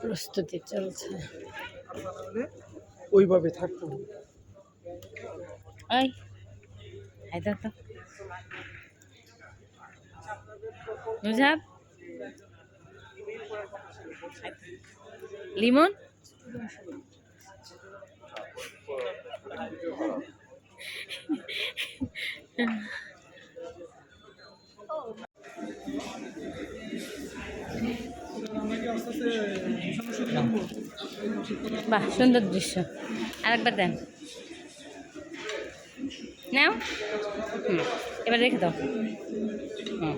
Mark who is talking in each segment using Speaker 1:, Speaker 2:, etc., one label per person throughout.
Speaker 1: প্রস্তুতি চলছে।
Speaker 2: ওইভাবে থাকতে হবে
Speaker 1: ওই এই তো। নুজাব লিমন? বাহ সুন্দর দৃশ্য। আরেকবার দেন। নাও। হুম এবার রেখে দাও। হুম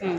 Speaker 1: হুম।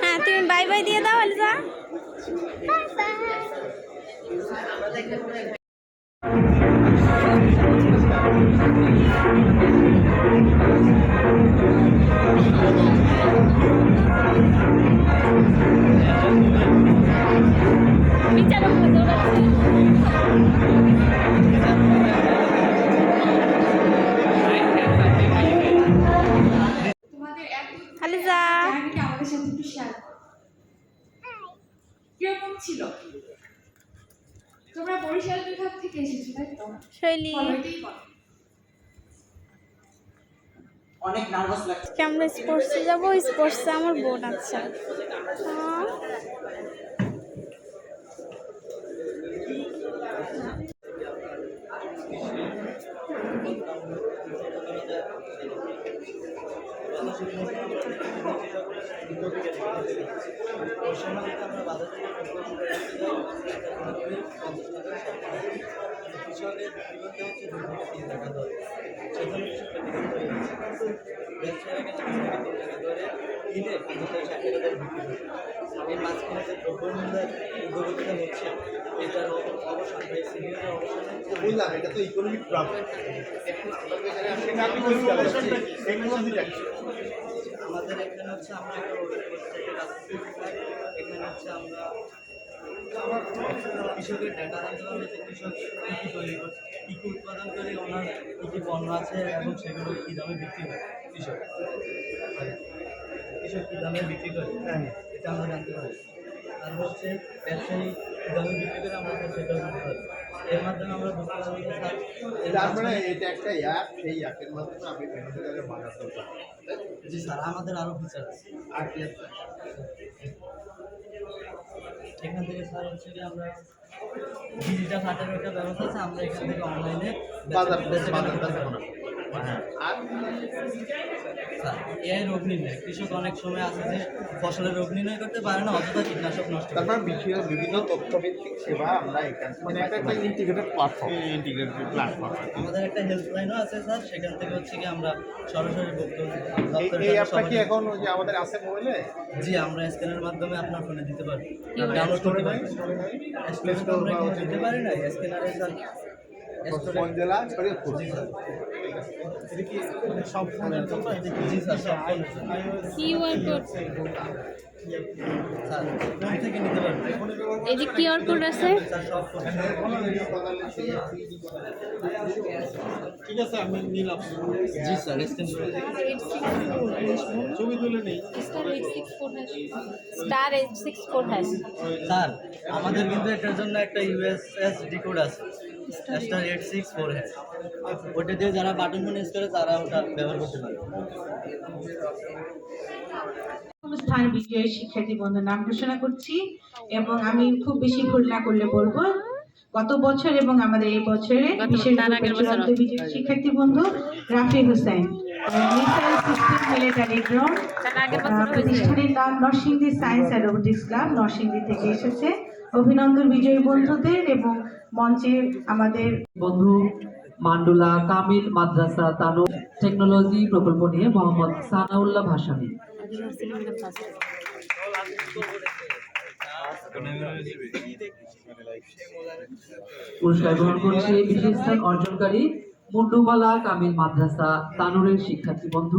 Speaker 3: হ্যাঁ তুমি বাই বাই দিয়ে দাও আলিজা।
Speaker 4: তোমাদের করো। কীরকম ছিল? তোমরা বরিশাল বিভাগ থেকে এসেছ তাই তো?
Speaker 3: শৈলী।
Speaker 2: অনেক নার্ভাস লাগছে।
Speaker 3: আমরা স্পোর্টসে যাব? স্পোর্টসে আমার বোন আছে।
Speaker 2: কৃষকের বিপদে হচ্ছে দুর্নীতি তিন টাকা ধরে সেজন্য কৃষকরা টাকা ধরে
Speaker 3: হ্যাঁ।
Speaker 2: আমি মাঝখানে যে দ্রব্যমূল্যের এটার অবসান
Speaker 5: বললাম এটা তো ইকোনমিক প্রবলেম
Speaker 2: আমাদের এখানে হচ্ছে আমরা। এখানে হচ্ছে আমরা কৃষকের ডেটা কৃষক কী তৈরি করছে কী কী উৎপাদন করে ওনার কী কী পণ্য আছে এবং সেগুলো কী দামে বিক্রি করে কৃষক। কৃষক কী দামে বিক্রি করে? এটা আমরা জানতে পারি আর হচ্ছে ব্যবসায়ী কী দামে বিক্রি করে আমরা সেটাও জানতে পারি এর মাধ্যমে আমরা বুঝতে পারব যে স্যার
Speaker 5: তার মানে এটা একটা অ্যাপ এই অ্যাপের মাধ্যমে আমি বিভিন্ন জায়গায় বাজার করতে পারি।
Speaker 2: জি স্যার আমাদের আরও ফিচার আছে।
Speaker 5: আর কি আছে?
Speaker 2: এখান থেকে স্যার হচ্ছে যে আমরা ডিজিটাল হাটের একটা ব্যবস্থা আছে আমরা এখান থেকে অনলাইনে
Speaker 5: বাজার বাজার
Speaker 2: হ্যাঁ।
Speaker 5: আর
Speaker 2: স্যার এআই রোগ নির্ণয় কৃষক অনেক সময় আছে যে ফসলের রোগ নির্ণয় করতে পারে না অযথা কীটনাশক নষ্ট
Speaker 5: তারপর বিভিন্ন বিভিন্ন তথ্যভিত্তিক সেবা আমরা এখান মানে একটা একটা ইন্টিগ্রেটেড প্ল্যাটফর্ম ইন্টিগ্রেটেড প্ল্যাটফর্ম
Speaker 2: আমাদের একটা হেল্পলাইনও আছে স্যার। সেখান থেকে হচ্ছে কি আমরা সরাসরি বক্তব্য
Speaker 5: এই
Speaker 2: দপ্তরের
Speaker 5: এই
Speaker 2: সাথে
Speaker 5: অ্যাপটা কি এখন ওই যে আমাদের আছে মোবাইলে
Speaker 2: জি আমরা স্ক্যানের মাধ্যমে আপনার ফোনে দিতে পারি। ডাউনলোড করতে পারি। স্টোরে তো দিতে পারি না। স্ক্যানারে স্যার
Speaker 5: কোন জেলা? শরীয়তপুর মানে সব ফোনের জন্য।
Speaker 1: QR code. এই যে কিউআর আছে।
Speaker 2: স্যার
Speaker 5: ঠিক আছে আমি নিলাম।
Speaker 2: জি স্যার স্ক্যান করে দিন।
Speaker 5: ছবি তুলে নেই।
Speaker 1: Star eight six four hash.
Speaker 2: Sir আমাদের কিন্তু এটার জন্য একটা ইউএসএসডি কোড আছে। স্টার এইট সিক্স ফোর হ্যাঁ ওটা দিয়ে যারা বাটন ফোন ইউজ করে তারা ওটা ব্যবহার করতে পারে।
Speaker 6: অনুষ্ঠান বিজয়ী শিক্ষার্থী বন্ধুর নাম ঘোষণা করছি এবং আমি খুব বেশি ভুল না করলে বলব গত বছর এবং আমাদের এই বছরে বিশেষ। বিজয়ী শিক্ষার্থী বন্ধু রাফি হোসেন। প্রতিষ্ঠানের নাম Narsingdi science and robotics club Narsingdi থেকে এসেছে। অভিনন্দন বিজয়ী বন্ধুদের এবং মঞ্চে আমাদের
Speaker 7: বন্ধু মান্ডুলা কামিল মাদ্রাসা তানু টেকনোলজি প্রকল্প নিয়ে মোহাম্মদ সানাউল্লাহ ভাসানী। পুরস্কার গ্রহণ করছে বিশেষ স্থান অর্জনকারী মুন্ডুমালা কামিল মাদ্রাসা তানুরের শিক্ষার্থী বন্ধু।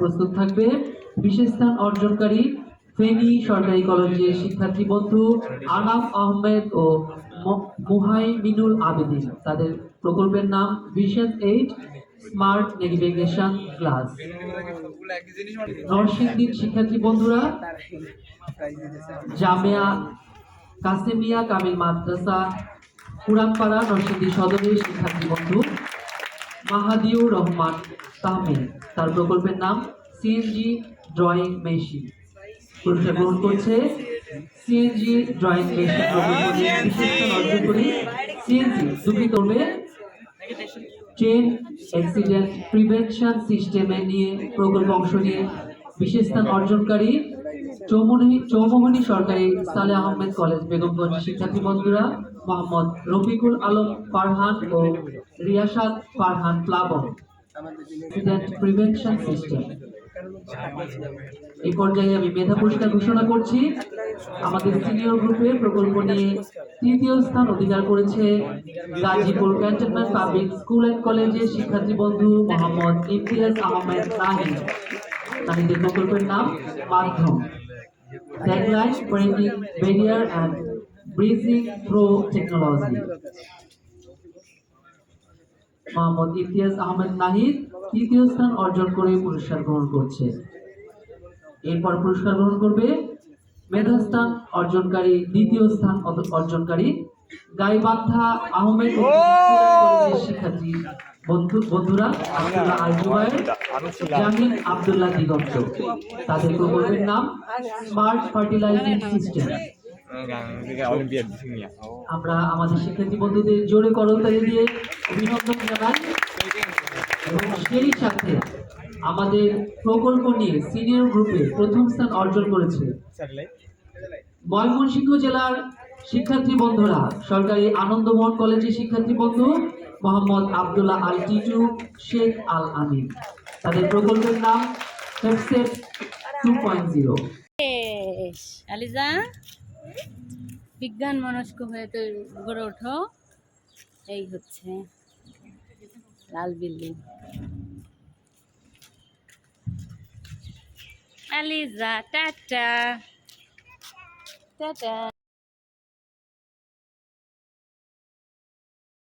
Speaker 7: প্রস্তুত থাকবে বিশেষ স্থান অর্জনকারী ফেনী সরকারি কলেজের শিক্ষার্থী বন্ধু আনাম আহমেদ ও মুহাইমিনুল আবেদিন। তাদের প্রকল্পের নাম vision eight smart navigation class. নরসিংদীর শিক্ষার্থী বন্ধুরা, জামিয়া কাসেমিয়া কামিল মাদ্রাসা, পুরানপাড়া নরসিংদী সদরের শিক্ষার্থী বন্ধু মাহাদিউর রহমান তাহমিদ। তার প্রকল্পের নাম সিএনজি ড্রয়িং মেশিন। পুরস্কার গ্রহণ করছে সিএনজি ড্রয়িং অর্জন করে সিএনজি দুটি করবে ট্রেন অ্যাক্সিডেন্ট প্রিভেনশন সিস্টেমে নিয়ে প্রকল্প অংশ নিয়ে বিশেষ স্থান অর্জনকারী চৌমুহনী চৌমোহনী সরকারি সালে আহমেদ কলেজ বেগমগঞ্জ শিক্ষার্থী বন্ধুরা, মোহাম্মদ রফিকুল আলম ফারহান ও রিয়াসাদ ফারহান প্লাবন অ্যাক্সিডেন্ট প্রিভেনশন সিস্টেম এই পর্যায়ে আমি মেধা পুরস্কার ঘোষণা করছি। আমাদের সিনিয়র গ্রুপে প্রকল্প নিয়ে তৃতীয় স্থান অধিকার করেছে Gazipur cantonment public school and কলেজের শিক্ষার্থী বন্ধু মোহাম্মদ ইমতিয়াজ আহমেদ নাহিদ। নাহিদের প্রকল্পের নাম মাধ্যম। Barrier and bridging pro technology Mohammad Imtiaz Ahmed Nahid তৃতীয় স্থান অর্জন করে পুরস্কার গ্রহণ করছে। এরপর পুরস্কার গ্রহণ করবে মেধাস্থান অর্জনকারী, দ্বিতীয় স্থান অর্জনকারী গাইবান্ধা আহমেদ শিক্ষার্থী বন্ধু, বন্ধুরা, আব্দুল্লাহ আল জামিন আব্দুল্লাহ দিগন্ত তাদের প্রকল্পের নাম স্মার্ট ফার্টিলাইজিং সিস্টেম। আমরা আমাদের শিক্ষার্থী বন্ধুদের জোরে করতালি দিয়ে অভিনন্দন জানাই এবং সেই সাথে আমাদের প্রকল্প নিয়ে সিনিয়র গ্রুপে প্রথম স্থান অর্জন করেছে। ময়মনসিংহ জেলার শিক্ষার্থী বন্ধুরা সরকারি আনন্দমোহন কলেজের শিক্ষার্থী বন্ধু মোহাম্মদ আবদুল্লাহ আল টিটু শেখ আল আমিন। তাদের প্রকল্পের নাম headset two point zero
Speaker 1: Aliza বিজ্ঞান মনস্ক হয়ে তো গড়ে ওঠো। এই হচ্ছে লাল বিল্ডিং। Aliza tata tata